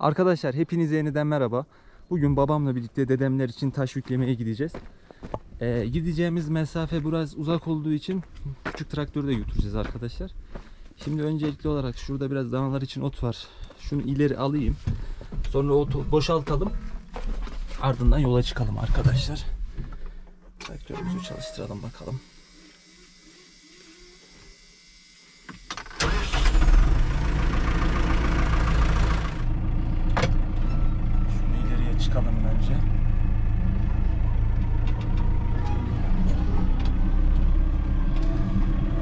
Arkadaşlar hepinize yeniden merhaba. Bugün babamla birlikte dedemler için taş yüklemeye gideceğiz. Ee, gideceğimiz mesafe biraz uzak olduğu için küçük traktörü de götüreceğiz arkadaşlar. Şimdi öncelikli olarak şurada biraz danalar için ot var. Şunu ileri alayım. Sonra otu boşaltalım. Ardından yola çıkalım arkadaşlar. Traktörümüzü çalıştıralım bakalım. Şunu ileriye çıkalım bence.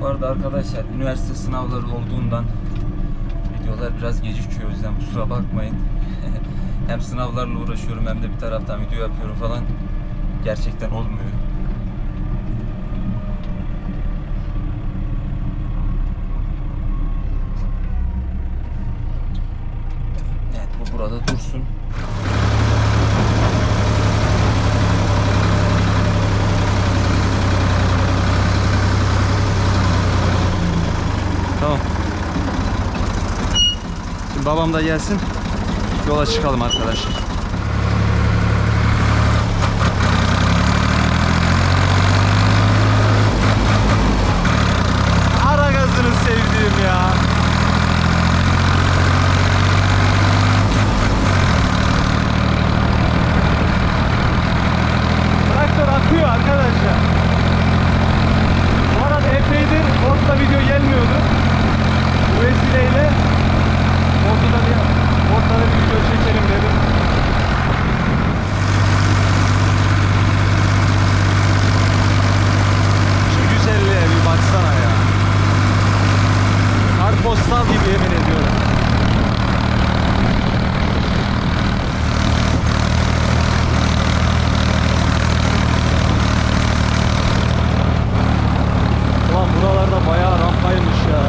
Bu arkadaşlar üniversite sınavları olduğundan videolar biraz gecikiyor o yüzden kusura bakmayın. hem sınavlarla uğraşıyorum hem de bir taraftan video yapıyorum falan. Gerçekten olmuyor. Evet bu burada dursun. Tamam. Şimdi babam da gelsin. Yola çıkalım arkadaşlar. Ara gazını sevdiğim ya. Traktör akıyor arkadaşlar. Bu arada epeydir ortada video gelmiyordu. Bu vesileyle ortada bir, ortada bir video çekelim dedim. Şu güzelliğe bir baksana ya. Kartpostal gibi yemin ediyorum. Ulan buralarda bayağı rampaymış ya.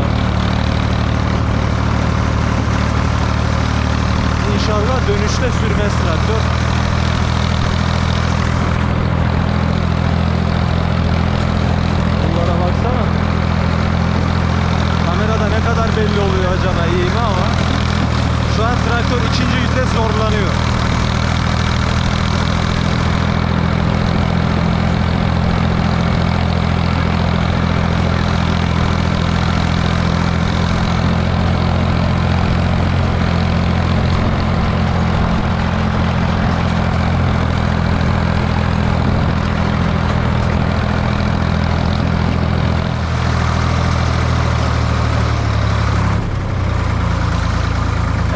İnşallah dönüşte sürmez traktör. Bunlara baksana. Kamerada ne kadar belli oluyor acaba iyi mi ama şu an traktör ikinci vites zorlanıyor.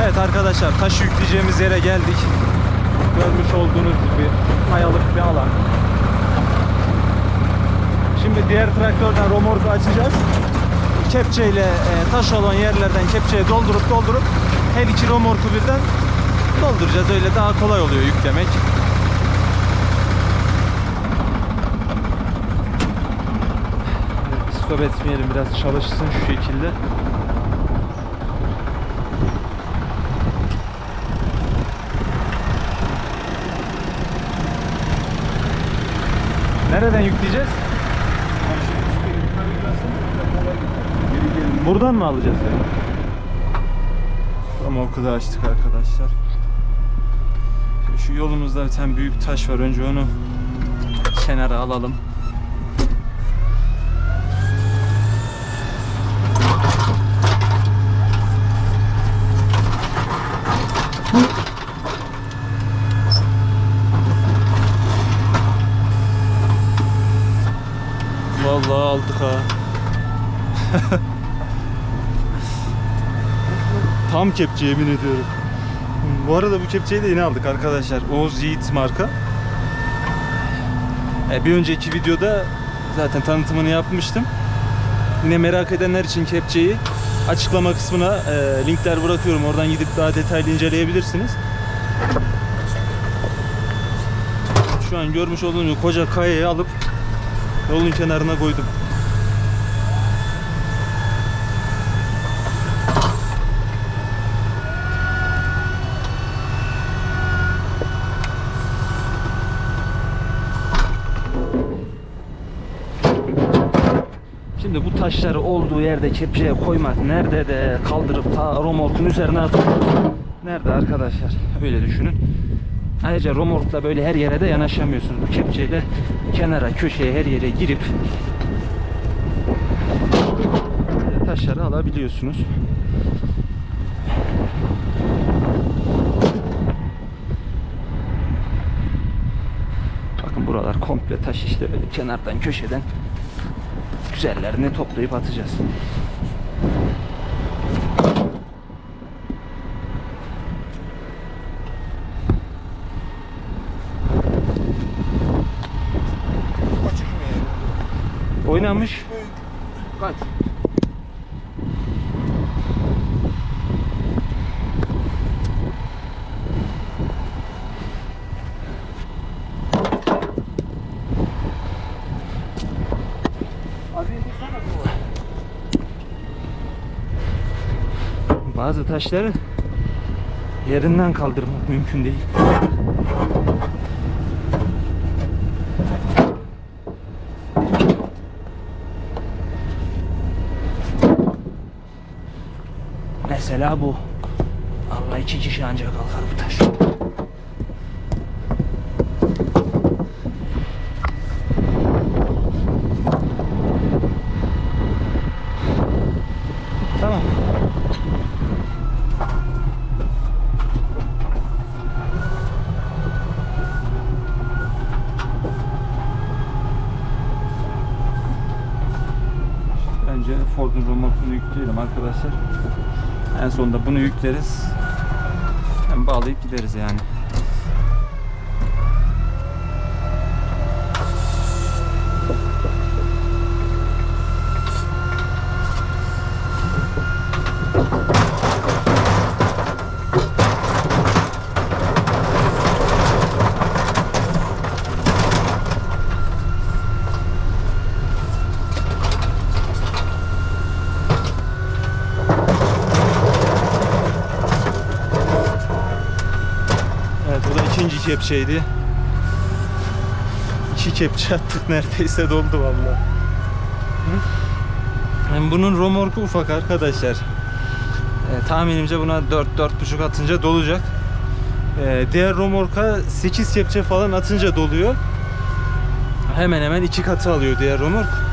Evet arkadaşlar taş yükleyeceğimiz yere geldik. Görmüş olduğunuz gibi kayalık bir alan. Şimdi diğer traktörden romorku açacağız. Kepçeyle e, taş olan yerlerden kepçeye doldurup doldurup her iki romorku birden dolduracağız. Öyle daha kolay oluyor yüklemek. Stop etmeyelim biraz çalışsın şu şekilde. Nereden yükleyeceğiz? Buradan mı alacağız yani? Ama okulu açtık arkadaşlar. Şu yolumuzda bir tane büyük taş var. Önce onu kenara alalım. Vallahi aldık ha. Tam kepçe yemin ediyorum. Bu arada bu kepçeyi de yeni aldık arkadaşlar. Oğuz Yiğit marka. E, bir önceki videoda zaten tanıtımını yapmıştım. Yine merak edenler için kepçeyi açıklama kısmına e, linkler bırakıyorum. Oradan gidip daha detaylı inceleyebilirsiniz. Şu an görmüş olduğunuz koca kayayı alıp yolun kenarına koydum. Şimdi bu taşları olduğu yerde kepçeye koymak nerede de kaldırıp ta romorkun üzerine atıp nerede arkadaşlar? Öyle düşünün. Ayrıca romorkla böyle her yere de yanaşamıyorsunuz. Bu kepçeyle kenara, köşeye, her yere girip taşları alabiliyorsunuz. Bakın buralar komple taş işte böyle kenardan köşeden güzellerini toplayıp atacağız. Oynamış. Kaç? Abi indirsene bu var. Bazı taşları yerinden kaldırmak mümkün değil. Mesela bu. Allah iki kişi ancak kalkar bu taş. Tamam. Önce Ford'un remorkunu yükleyelim arkadaşlar. En sonunda bunu yükleriz. Hem bağlayıp gideriz yani. Evet bu da ikinci kepçeydi. İki kepçe attık neredeyse doldu vallahi. Hem bunun romorku ufak arkadaşlar. E, tahminimce buna 4-4.5 atınca dolacak. E, diğer romorka 8 kepçe falan atınca doluyor. Hemen hemen iki katı alıyor diğer romork.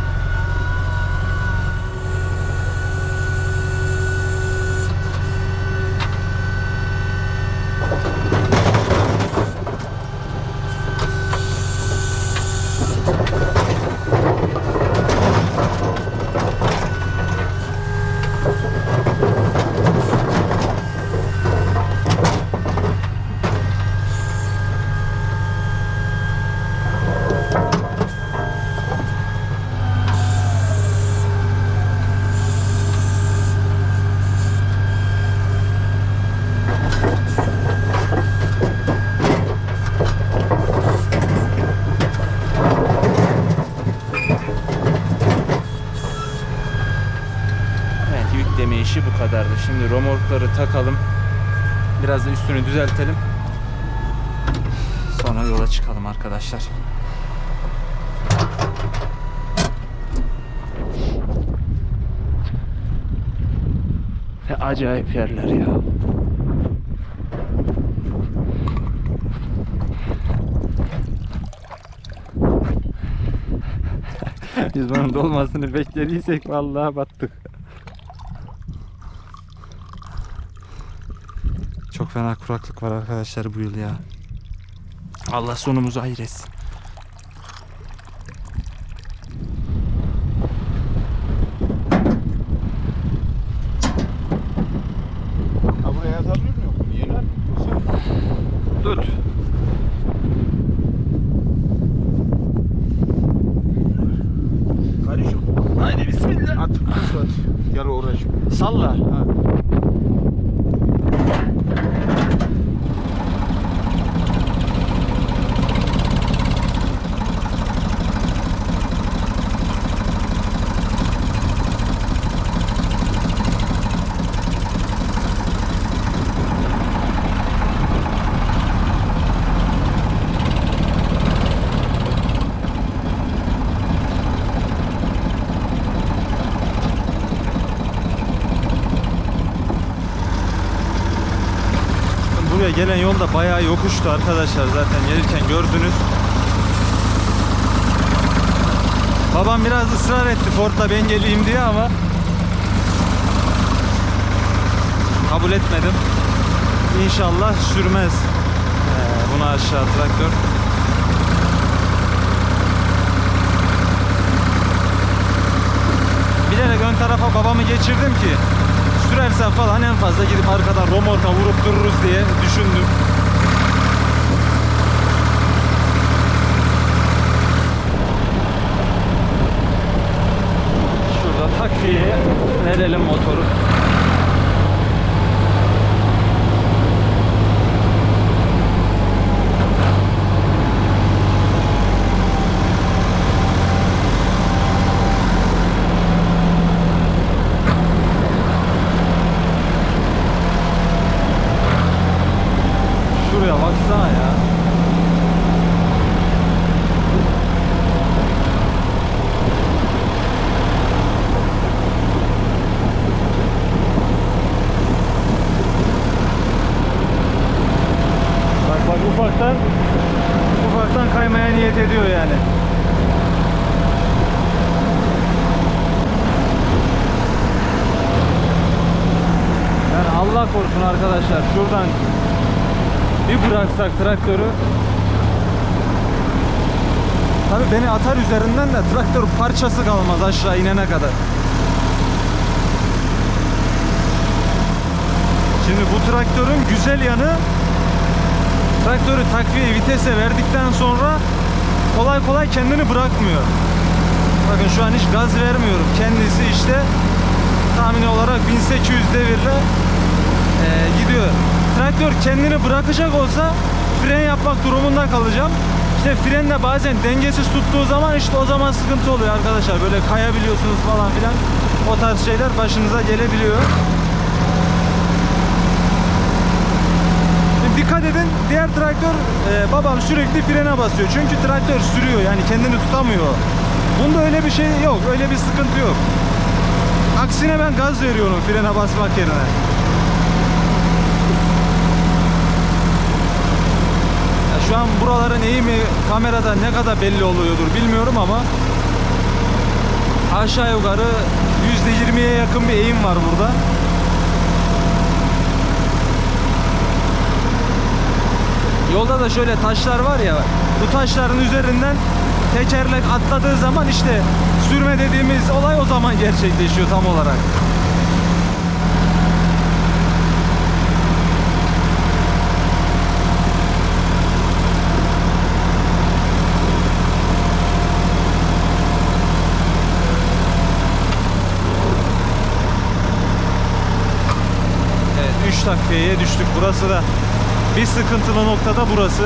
Evet yükleme işi bu kadardı. Şimdi romorkları takalım. Biraz da üstünü düzeltelim. Sonra yola çıkalım arkadaşlar. Ne acayip yerler ya. Biz bunun dolmasını beklediysek vallahi battık. Çok fena kuraklık var arkadaşlar bu yıl ya. Allah sonumuzu hayır etsin. Gelen yol da bayağı yokuştu arkadaşlar zaten gelirken gördünüz. Babam biraz ısrar etti Ford'la ben geleyim diye ama kabul etmedim. İnşallah sürmez ee, buna aşağı traktör. Bilerek ön tarafa babamı geçirdim ki sürersen falan en fazla gidip arkadan romorka vurup dururuz diye düşündüm. Şurada takviye verelim motoru. Bıraksak traktörü Tabi beni atar üzerinden de traktör parçası kalmaz aşağı inene kadar. Şimdi bu traktörün güzel yanı traktörü takviye vitese verdikten sonra kolay kolay kendini bırakmıyor. Bakın şu an hiç gaz vermiyorum. Kendisi işte tahmini olarak 1800 devirle eee, gidiyor. Traktör kendini bırakacak olsa fren yapmak durumunda kalacağım. İşte frenle bazen dengesiz tuttuğu zaman işte o zaman sıkıntı oluyor arkadaşlar. Böyle kayabiliyorsunuz falan filan. O tarz şeyler başınıza gelebiliyor. Şimdi dikkat edin diğer traktör e, babam sürekli frene basıyor. Çünkü traktör sürüyor yani kendini tutamıyor. Bunda öyle bir şey yok. Öyle bir sıkıntı yok. Aksine ben gaz veriyorum frene basmak yerine. Şu an buraların eğimi kamerada ne kadar belli oluyordur bilmiyorum ama aşağı yukarı %20'ye yakın bir eğim var burada. Yolda da şöyle taşlar var ya bu taşların üzerinden tekerlek atladığı zaman işte sürme dediğimiz olay o zaman gerçekleşiyor tam olarak. Evet 3 dakikaya düştük. Burası da bir sıkıntılı noktada burası.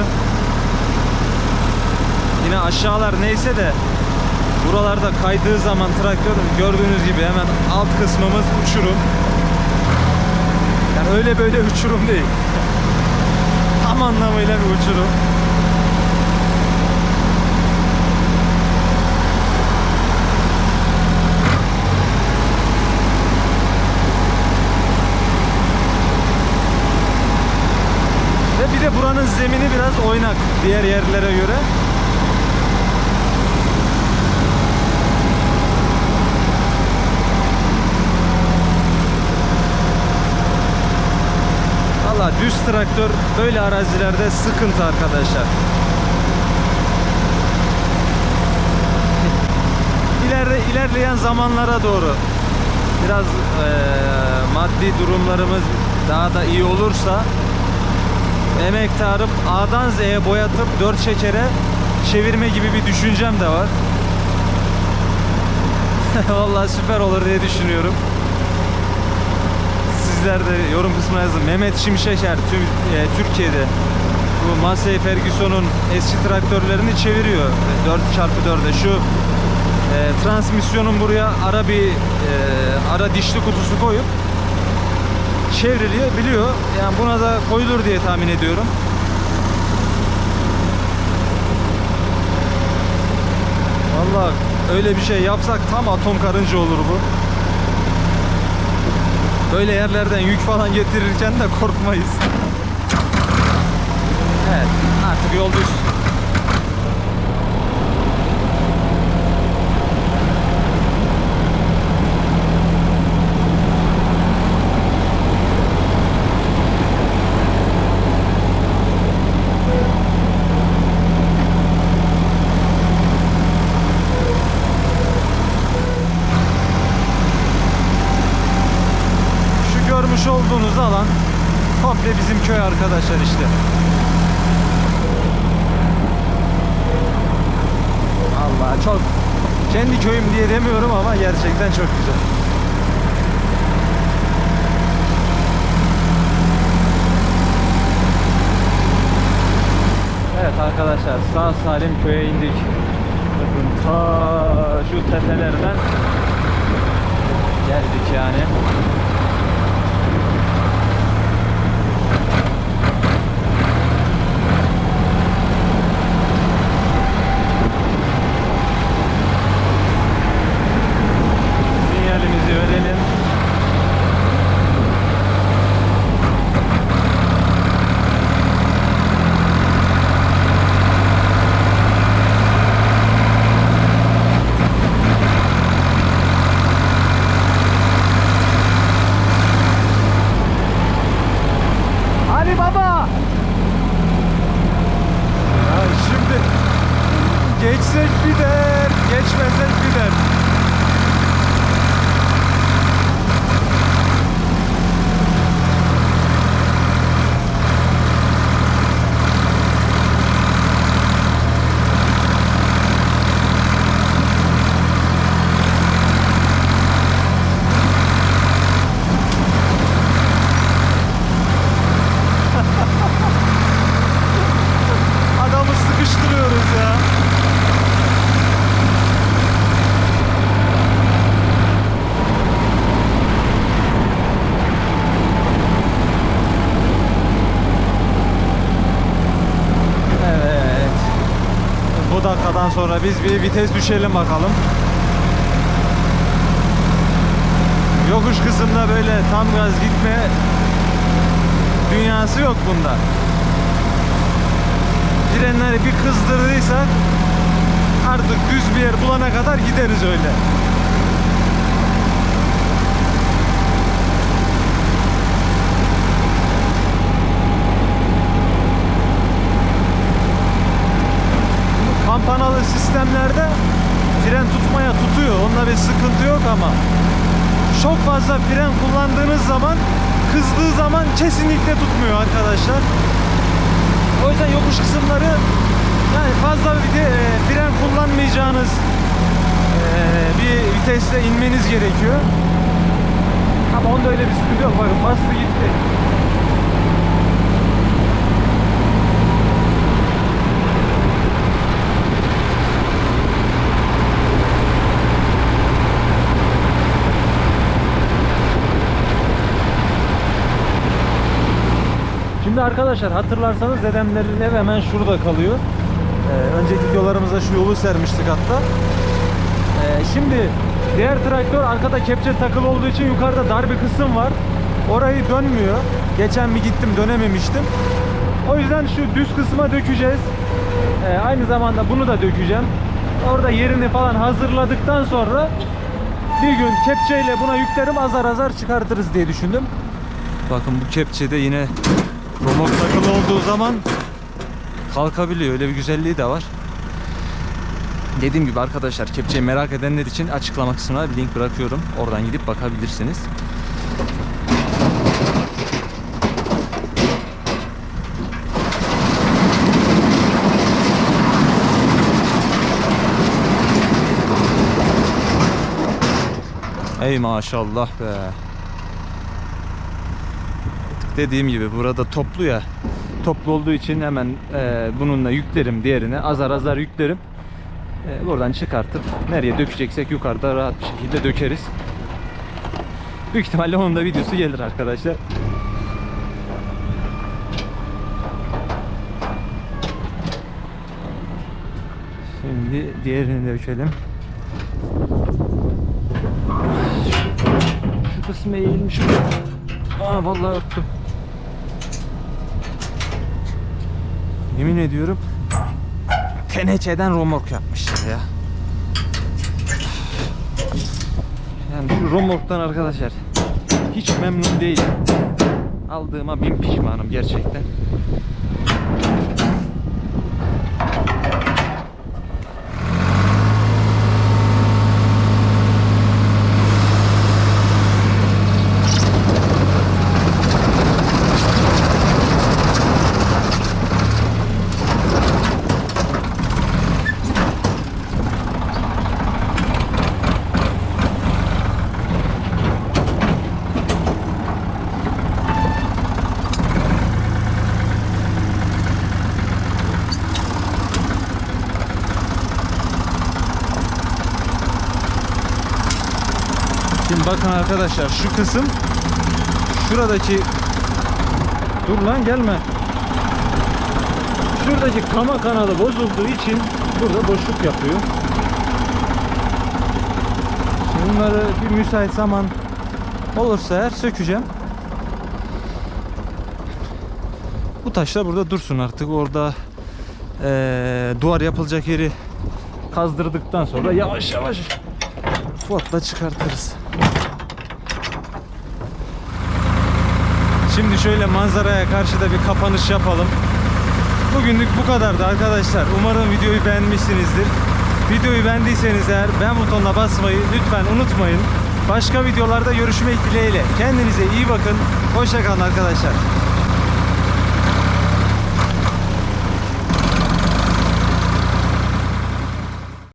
Yine aşağılar neyse de buralarda kaydığı zaman traktör gördüğünüz gibi hemen alt kısmımız uçurum. Yani öyle böyle uçurum değil. Tam anlamıyla bir uçurum. Ve bir de buranın zemini biraz oynak diğer yerlere göre. Valla düz traktör böyle arazilerde sıkıntı arkadaşlar. İleride ilerleyen zamanlara doğru biraz eee, maddi durumlarımız daha da iyi olursa emektarım A'dan Z'ye boyatıp 4 şekere çevirme gibi bir düşüncem de var. Vallahi süper olur diye düşünüyorum. Sizler de yorum kısmına yazın. Mehmet Şimşeker tüm e, Türkiye'de bu Massey Ferguson'un eski traktörlerini çeviriyor. 4x4'e şu e, transmisyonun buraya ara bir e, ara dişli kutusu koyup çevriliyor biliyor. Yani buna da koyulur diye tahmin ediyorum. Vallahi öyle bir şey yapsak tam atom karınca olur bu. Böyle yerlerden yük falan getirirken de korkmayız. Evet artık yoldayız. Şu görmüş olduğunuz alan köy arkadaşlar işte. Allah çok kendi köyüm diye demiyorum ama gerçekten çok güzel. Evet arkadaşlar sağ salim köye indik. Bakın ta şu tepelerden geldik yani. Sinyalimizi verelim. Hadi baba. Ya şimdi geçsek bir der, geçmesek bir der. Adamı sıkıştırıyoruz ya. Evet. Bu dakikadan sonra biz bir vites düşelim bakalım. Yokuş kısımda böyle tam gaz gitme dünyası yok bunda frenleri bir kızdırdıysak artık düz bir yer bulana kadar gideriz öyle. Bu Kampanalı sistemlerde fren tutmaya tutuyor. Onda bir sıkıntı yok ama çok fazla fren kullandığınız zaman kızdığı zaman kesinlikle tutmuyor arkadaşlar. O yüzden yokuş kısımları yani fazla bir de, e, fren kullanmayacağınız e, bir vitesle inmeniz gerekiyor. Ama onda öyle bir sıkıntı yok. Bakın bastı gitti. Arkadaşlar hatırlarsanız dedemlerin ev hemen şurada kalıyor. Ee, önceki videolarımızda şu yolu sermiştik hatta. Ee, şimdi diğer traktör arkada kepçe takılı olduğu için yukarıda dar bir kısım var. Orayı dönmüyor. Geçen bir gittim dönememiştim. O yüzden şu düz kısma dökeceğiz. Ee, aynı zamanda bunu da dökeceğim. Orada yerini falan hazırladıktan sonra bir gün kepçeyle buna yüklerim azar azar çıkartırız diye düşündüm. Bakın bu kepçede yine Romok takılı olduğu zaman kalkabiliyor. Öyle bir güzelliği de var. Dediğim gibi arkadaşlar kepçeyi merak edenler için açıklama kısmına bir link bırakıyorum. Oradan gidip bakabilirsiniz. Ey maşallah be. Dediğim gibi burada toplu ya. Toplu olduğu için hemen e, bununla yüklerim diğerine. Azar azar yüklerim. E, buradan çıkartıp nereye dökeceksek yukarıda rahat bir şekilde dökeriz. Büyük ihtimalle onun da videosu gelir arkadaşlar. Şimdi diğerini dökelim. Şu kısmı eğilmiş. Aa vallahi örttüm. Yemin ediyorum teneceden romork yapmışlar ya. Yani şu romorktan arkadaşlar hiç memnun değilim. Aldığıma bin pişmanım gerçekten. Şimdi arkadaşlar şu kısım şuradaki dur lan gelme. Şuradaki kama kanalı bozulduğu için burada boşluk yapıyor. Bunları bir müsait zaman olursa eğer sökeceğim. Bu taşlar burada dursun artık orada eee, duvar yapılacak yeri kazdırdıktan sonra yavaş yavaş Fuat'la çıkartırız. Şimdi şöyle manzaraya karşı da bir kapanış yapalım. Bugünlük bu kadardı arkadaşlar. Umarım videoyu beğenmişsinizdir. Videoyu beğendiyseniz eğer beğen butonuna basmayı lütfen unutmayın. Başka videolarda görüşmek dileğiyle. Kendinize iyi bakın. Hoşçakalın arkadaşlar.